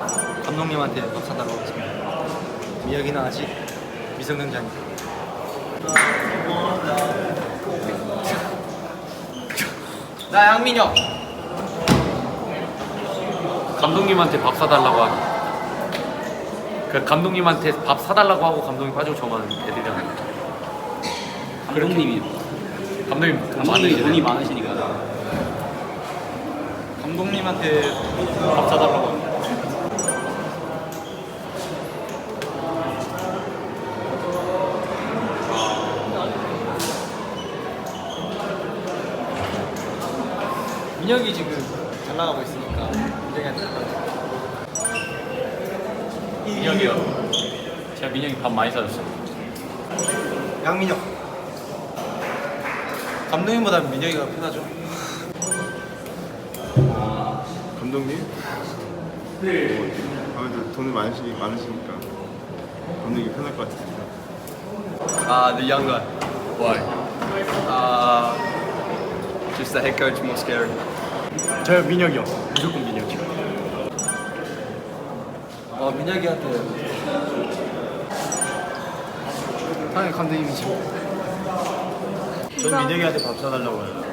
감독님한테 밥 사달라고 했습니다. 미혁이는 아직 미성년자니까. 나 양민혁. 감독님한테 밥 사달라고 하기. 그 감독님한테 밥 사달라고 하고 감독님 빠지고 저만 애들이랑. 감독님이 감독님 돈 감독님이 많으시잖아요. 돈이 많으시니까 감독님한테 밥 사달라고 민혁이 지금 잘 나가고 있으니까 민혁이한테 사달라고. 민혁이요. 제가 민혁이 밥 많이 사줬어요. 양민혁. 감독님보다 민혁이가 편하죠. 감독님? 네. 아무래도 돈을 많으시, 많으시니까 감독이 편할 것 같습니다. Uh, the young guy. Why? Uh, just the head coach more scary. 저 민혁이요. 무조건 민혁이요. 어 민혁이한테 당연히 감독님이죠. 전 민혁이한테 밥 사달라고 해요.